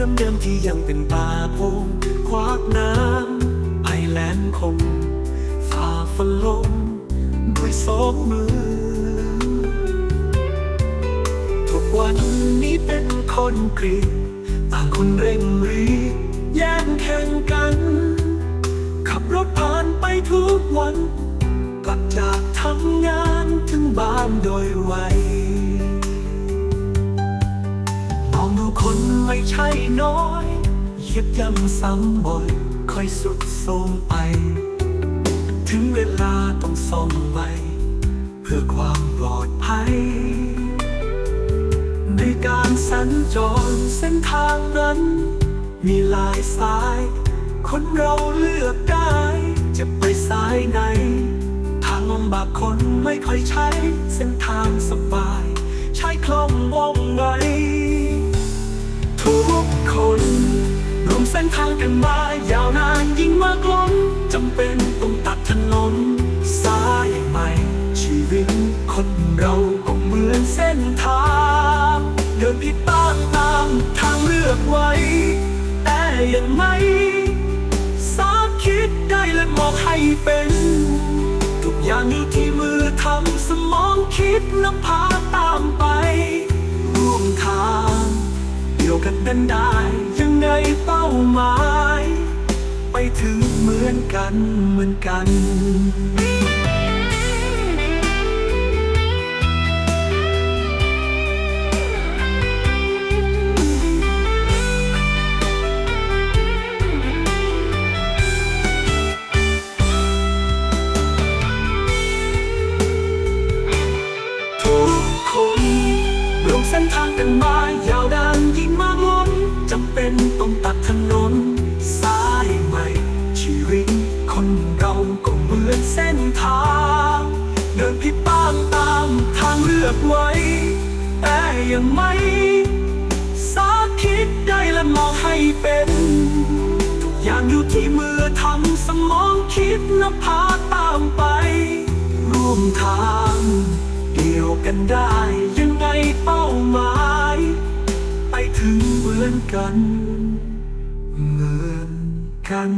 นสายนี้แต่คำเดิมที่ยังเป็นป่าพงควักน้ำไอแลนด์คงฝ่าฝนลมด้วยสองมือ ทุกวันนี้เป็นคนกรีกต่างคนเร่งรีบแย่งแข่งกัน ขับรถผ่านไปทุกวัน กลับจากทำงานถึงบ้านโดยไว คนไม่ใช่น้อยเหยียบย่ำซ้ำบ่อยค่อยสุดโทมไป ถึงเวลาต้องส่องไปเพื่อความปลอดภัย ในการสัญจรเส้นทางนั้น มีหลายสาย คนเราเลือกได้ จะไปสายไหน ทางลำบากคนไม่ค่อยใช้ เส้นทางสบาย ใช้คล่องว่องไว นทางกันมายาวนานยิ่งมากล้นจำเป็นต้องตัดถนนสายใหม่ ชีวิตคนเราก็เหมือนเส้นทางเดินผิดบ้างตามทางเลือกไว้ แต่ยังไม่สาคิดได้และมองให้เป็น ทุกอย่างอยู่ที่มือทำสมองคิดนำพา ถึงเหมือนกันเหมือนกันทุกคนรวมเส้นทางกันมายา เดินผิดบ้างตามทางเลือกไว้ แต่ยังไม่สาคิดได้และมองให้เป็นทุกอย่างอยู่ที่มือทำสมองคิดนำพาตามไป ร่วมทางเดียวกันได้ยังไงเป้าหมาย ไปถึงเหมือนกัน เหมือนกัน